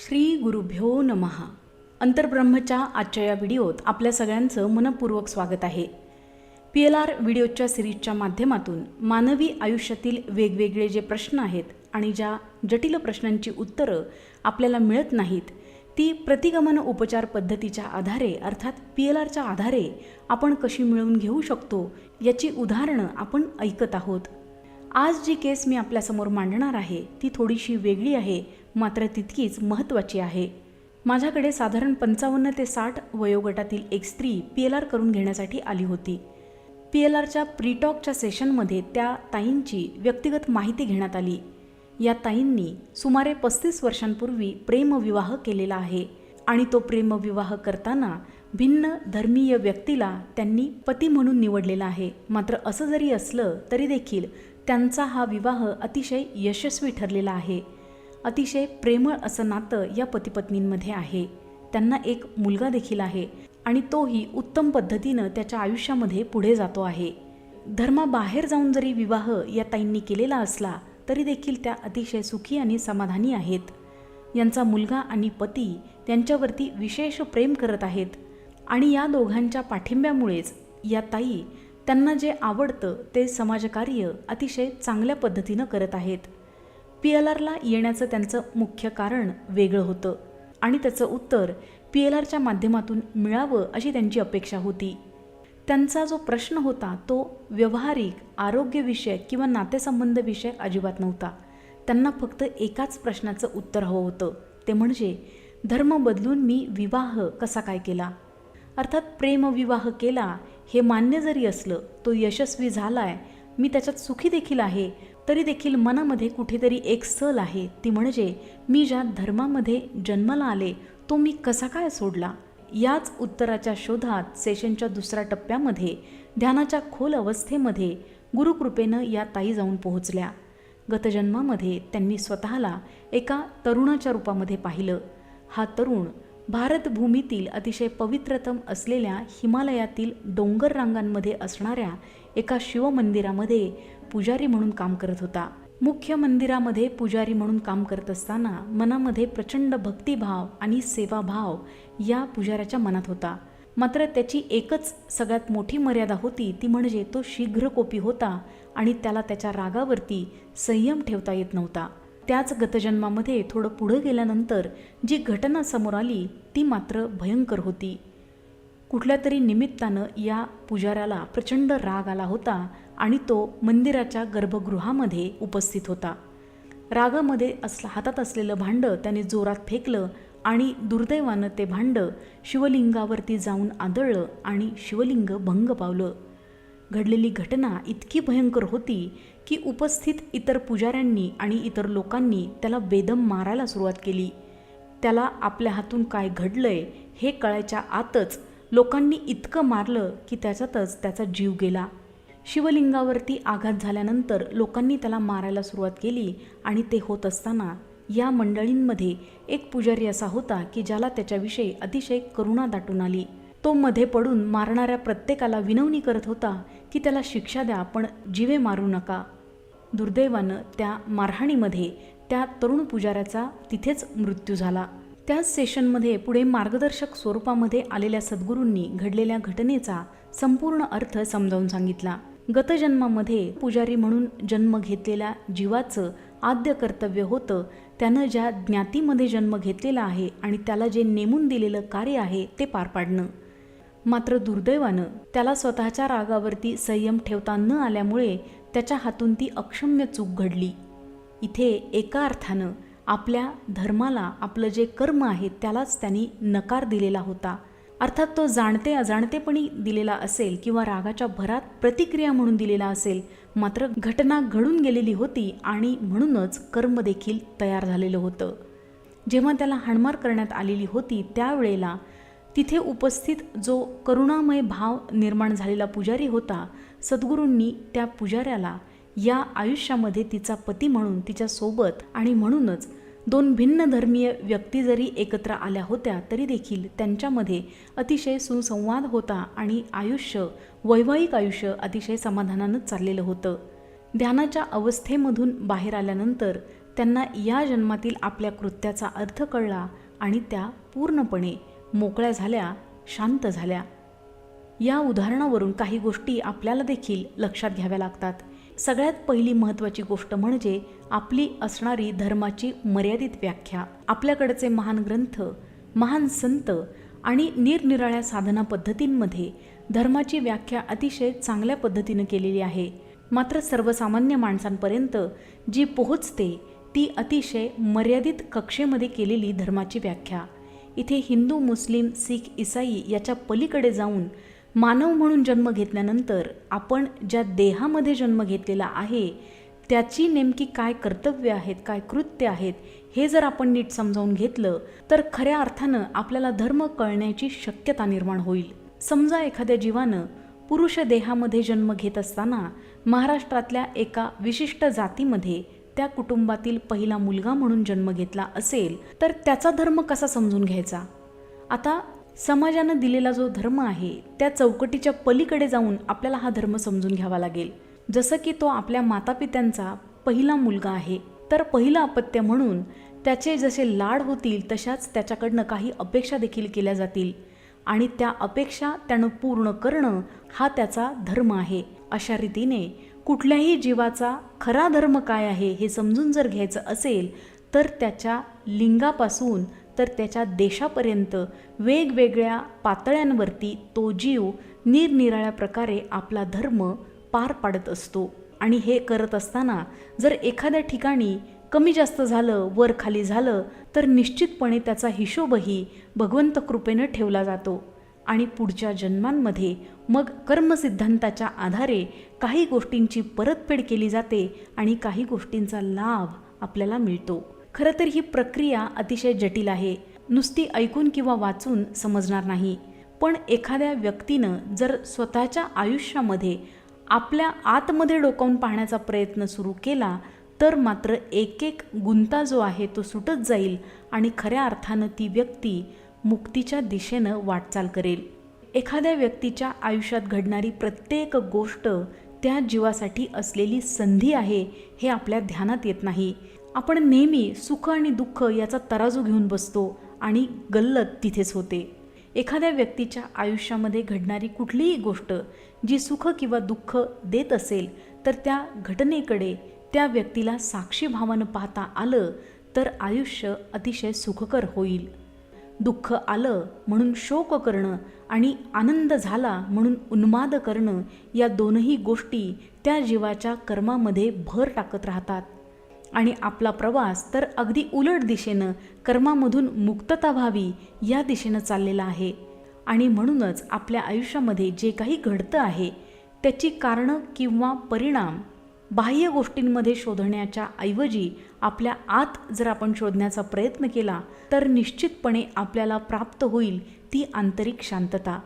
श्री गुरुभ्यो नमः. अंतर्ब्रह्मच्या आजच्या या व्हिडिओत आपल्या सगळ्यांचं मनपूर्वक स्वागत आहे. पी एल आर व्हिडिओच्या सिरीजच्या माध्यमातून मानवी आयुष्यातील वेगवेगळे जे प्रश्न आहेत आणि ज्या जटिल प्रश्नांची उत्तरं आपल्याला मिळत नाहीत ती प्रतिगमन उपचार पद्धतीच्या आधारे अर्थात पी एल आरच्या आधारे आपण कशी मिळवून घेऊ शकतो याची उदाहरणं आपण ऐकत आहोत. आज जी केस मी आपल्यासमोर मांडणार आहे ती थोडीशी वेगळी आहे मात्र तितकीच महत्त्वाची आहे. माझ्याकडे साधारण पंचावन्न ते साठ वयोगटातील एक स्त्री पी एल आर करून घेण्यासाठी आली होती. पी एल आरच्या प्रीटॉकच्या सेशनमध्ये त्या ताईंची व्यक्तिगत माहिती घेण्यात आली. या ताईंनी सुमारे पस्तीस वर्षांपूर्वी प्रेमविवाह केलेला आहे आणि तो प्रेमविवाह करताना भिन्न धर्मीय व्यक्तीला त्यांनी पती म्हणून निवडलेला आहे. मात्र असं जरी असलं तरी देखील त्यांचा हा विवाह अतिशय यशस्वी ठरलेला आहे. अतिशय प्रेमळ असं नातं या पतीपत्नींमध्ये आहे. त्यांना एक मुलगा देखील आहे आणि तोही उत्तम पद्धतीनं त्याच्या आयुष्यामध्ये पुढे जातो आहे. धर्माबाहेर जाऊन जरी विवाह या ताईंनी केलेला असला तरी देखील त्या अतिशय सुखी आणि समाधानी आहेत. यांचा मुलगा आणि पती त्यांच्यावरती विशेष प्रेम करत आहेत आणि या दोघांच्या पाठिंब्यामुळेच या ताई त्यांना जे आवडतं ते समाजकार्य अतिशय चांगल्या पद्धतीनं करत आहेत. पी एल आरला येण्याचं त्यांचं मुख्य कारण वेगळं होतं आणि त्याचं उत्तर पी एल आरच्या माध्यमातून मिळावं अशी त्यांची अपेक्षा होती. त्यांचा जो प्रश्न होता तो व्यवहारिक आरोग्यविषयक किंवा नातेसंबंधविषयक अजिबात नव्हता. त्यांना फक्त एकाच प्रश्नाचं उत्तर हवं होतं. ते म्हणजे धर्म बदलून मी विवाह कसा काय केला? अर्थात प्रेमविवाह केला हे मान्य जरी असलं तो यशस्वी झाला आहे मी त्याच्यात सुखी देखील आहे तरी देखील मनामध्ये कुठेतरी एक सल आहे. ती म्हणजे मी ज्या धर्मामध्ये जन्माला आले तो मी कसा काय सोडला? याच उत्तराच्या शोधात सेशनच्या दुसऱ्या टप्प्यामध्ये ध्यानाच्या खोल अवस्थेमध्ये गुरुकृपेनं या ताई जाऊन पोहोचल्या. गतजन्मामध्ये त्यांनी स्वतःला एका तरुणाच्या रूपामध्ये पाहिलं. हा तरुण भारतभूमीतील अतिशय पवित्रतम असलेल्या हिमालयातील डोंगर रांगांमध्ये असणाऱ्या एका शिवमंदिरामध्ये पुजारी म्हणून काम करत होता. मुख्य मंदिरामध्ये पुजारी म्हणून काम करत असताना मनामध्ये प्रचंड भक्तिभाव आणि सेवाभाव या पुजाऱ्याच्या मनात होता. मात्र त्याची एकच सगळ्यात मोठी मर्यादा होती ती म्हणजे तो शीघ्रकोपी होता आणि त्याला त्याच्या रागावरती संयम ठेवता येत नव्हता. त्याच गतजन्मामध्ये थोडं पुढं गेल्यानंतर जी घटना समोर आली ती मात्र भयंकर होती. कुठल्या तरी निमित्तानं या पुजाऱ्याला प्रचंड राग आला होता आणि तो मंदिराच्या गर्भगृहामध्ये उपस्थित होता. रागामध्ये असलं हातात असलेलं भांडं त्याने जोरात फेकलं आणि दुर्दैवानं ते भांडं शिवलिंगावरती जाऊन आदळलं आणि शिवलिंग भंग पावलं. घडलेली घटना इतकी भयंकर होती की उपस्थित इतर पुजाऱ्यांनी आणि इतर लोकांनी त्याला बेदम मारायला सुरुवात केली. त्याला आपल्या हातून काय घडलंय हे कळायच्या आतच लोकांनी इतकं मारलं की त्याच्यातच त्याचा जीव गेला. शिवलिंगावरती आघात झाल्यानंतर लोकांनी त्याला मारायला सुरुवात केली आणि ते होत असताना या मंडळींमध्ये एक पुजारी असा होता की ज्याला त्याच्याविषयी अतिशय करुणा दाटून आली. तो मध्ये पडून मारणाऱ्या प्रत्येकाला विनवणी करत होता की त्याला शिक्षा द्या पण जीवे मारू नका. दुर्दैवानं त्या मारहाणीमध्ये त्या तरुण पुजाऱ्याचा तिथेच मृत्यू झाला. त्याच सेशनमध्ये पुढे मार्गदर्शक स्वरूपामध्ये आलेल्या सद्गुरूंनी घडलेल्या घटनेचा संपूर्ण अर्थ समजावून सांगितला. गतजन्मामध्ये पुजारी म्हणून जन्म घेतलेल्या जीवाचं आद्य कर्तव्य होतं. त्यानं ज्या ज्ञातीमध्ये जन्म घेतलेला आहे आणि त्याला जे नेमून दिलेलं कार्य आहे ते पार पाडणं. मात्र दुर्दैवानं त्याला स्वतःच्या रागावरती संयम ठेवता न आल्यामुळे त्याच्या हातून ती अक्षम्य चूक घडली. इथे एका अर्थानं आपल्या धर्माला आपलं जे कर्म आहे त्यालाच त्यांनी नकार दिलेला होता. अर्थात तो जाणते अजाणतेपणी दिलेला असेल किंवा रागाच्या भरात प्रतिक्रिया म्हणून दिलेला असेल मात्र घटना घडून गेलेली होती आणि म्हणूनच कर्म देखील तयार झालेलं होतं. जेव्हा त्याला हाणमार करण्यात आलेली होती त्यावेळेला तिथे उपस्थित जो करुणामय भाव निर्माण झालेला पुजारी होता सद्गुरूंनी त्या पुजाऱ्याला या आयुष्यामध्ये तिचा पती म्हणून तिच्यासोबत आणि म्हणूनच दोन भिन्न धर्मीय व्यक्ती जरी एकत्र आल्या होत्या तरी देखील त्यांच्यामध्ये अतिशय सुसंवाद होता आणि आयुष्य वैवाहिक आयुष्य अतिशय समाधानानं चाललेलं होतं. ध्यानाच्या अवस्थेमधून बाहेर आल्यानंतर त्यांना या जन्मातील आपल्या कृत्याचा अर्थ कळला आणि त्या पूर्णपणे मोकळ्या झाल्या शांत झाल्या. या उदाहरणावरून काही गोष्टी आपल्याला देखील लक्षात घ्याव्या लागतात. सगळ्यात पहिली महत्त्वाची गोष्ट म्हणजे आपली असणारी धर्माची मर्यादित व्याख्या. आपल्याकडचे महान ग्रंथ महान संत आणि निरनिराळ्या साधना पद्धतींमध्ये धर्माची व्याख्या अतिशय चांगल्या पद्धतीनं केलेली आहे. मात्र सर्वसामान्य माणसांपर्यंत जी पोहोचते ती अतिशय मर्यादित कक्षेमध्ये केलेली धर्माची व्याख्या. इथे हिंदू मुस्लिम सिख इसाई याच्या पलीकडे जाऊन मानव म्हणून जन्म घेतल्यानंतर आपण ज्या देहामध्ये जन्म घेतलेला आहे त्याची नेमकी काय कर्तव्य आहेत काय कृत्य आहेत हे जर आपण नीट समजावून घेतलं तर खऱ्या अर्थानं आपल्याला धर्म कळण्याची शक्यता निर्माण होईल. समजा एखाद्या जीवानं पुरुष देहामध्ये जन्म घेत असताना महाराष्ट्रातल्या एका विशिष्ट जातीमध्ये त्या कुटुंबातील पहिला मुलगा म्हणून जन्म घेतला असेल तर त्याचा धर्म कसा समजून घ्यायचा? आता समाजानं दिलेला जो धर्म आहे त्या चौकटीच्या पलीकडे जाऊन आपल्याला हा धर्म समजून घ्यावा लागेल. जसं की तो आपल्या मातापित्यांचा पहिला मुलगा आहे तर पहिलं अपत्य म्हणून त्याचे जसे लाड होतील तशाच त्याच्याकडनं काही अपेक्षा देखील केल्या जातील. आणि त्या अपेक्षा त्यानं पूर्ण करणं हा त्याचा धर्म आहे अशा रीतीने कुठल्याही जीवाचा खरा धर्म काय आहे हे समजून जर घ्यायचं असेल तर त्याच्या लिंगापासून तर त्याच्या देशापर्यंत वेगवेगळ्या पातळ्यांवरती तो जीव निरनिराळ्या प्रकारे आपला धर्म पार पाडत असतो. आणि हे करत असताना जर एखाद्या ठिकाणी कमी जास्त झालं वर खाली झालं तर निश्चितपणे त्याचा हिशोबही भगवंत कृपेनं ठेवला जातो. आणि पुढच्या जन्मांमध्ये मग कर्मसिद्धांताच्या आधारे काही गोष्टींची परतफेड केली जाते आणि काही गोष्टींचा लाभ आपल्याला मिळतो. खरं तर ही प्रक्रिया अतिशय जटिल आहे. नुसती ऐकून किंवा वाचून समजणार नाही. पण एखाद्या व्यक्तीनं जर स्वतःच्या आयुष्यामध्ये आपल्या आतमध्ये डोकावून पाहण्याचा प्रयत्न सुरू केला तर मात्र एक एक गुंता जो आहे तो सुटत जाईल आणि खऱ्या अर्थानं ती व्यक्ती मुक्तीच्या दिशेनं वाटचाल करेल. एखाद्या व्यक्तीच्या आयुष्यात घडणारी प्रत्येक गोष्ट त्या जीवासाठी असलेली संधी आहे हे आपल्या ध्यानात येत नाही. आपण नेहमी सुख आणि दुःख याचा तराजू घेऊन बसतो आणि गल्लत तिथेच होते. एखाद्या व्यक्तीच्या आयुष्यामध्ये घडणारी कुठलीही गोष्ट जी सुख किंवा दुःख देत असेल तर त्या घटनेकडे त्या व्यक्तीला साक्षी भावानं पाहता आलं तर आयुष्य अतिशय सुखकर होईल. दुःख आलं म्हणून शोक करणं आणि आनंद झाला म्हणून उन्माद करणं या दोनही गोष्टी त्या जीवाच्या कर्मामध्ये भर टाकत राहतात. आणि आपला प्रवास तर अगदी उलट दिशेनं कर्मामधून मुक्तता व्हावी या दिशेनं चाललेला आहे. आणि म्हणूनच आपल्या आयुष्यामध्ये जे काही घडतं आहे त्याची कारणं किंवा परिणाम बाह्य गोष्टींमध्ये शोधण्याच्या ऐवजी आपल्या आत जर आपण शोधण्याचा प्रयत्न केला तर निश्चितपणे आपल्याला प्राप्त होईल ती आंतरिक शांतता.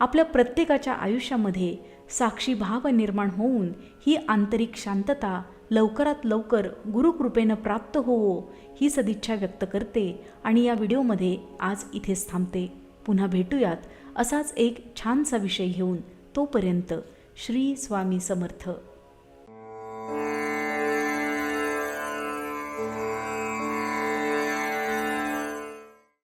आपल्या प्रत्येकाच्या आयुष्यामध्ये साक्षी भाव निर्माण होऊन ही आंतरिक शांतता लवकरात लवकर गुरुकृपेनं प्राप्त होवो ही सदिच्छा व्यक्त करते आणि या व्हिडिओमध्ये आज इथेच थांबते. पुन्हा भेटूयात असाच एक छानसा विषय घेऊन. तोपर्यंत श्री स्वामी समर्थ.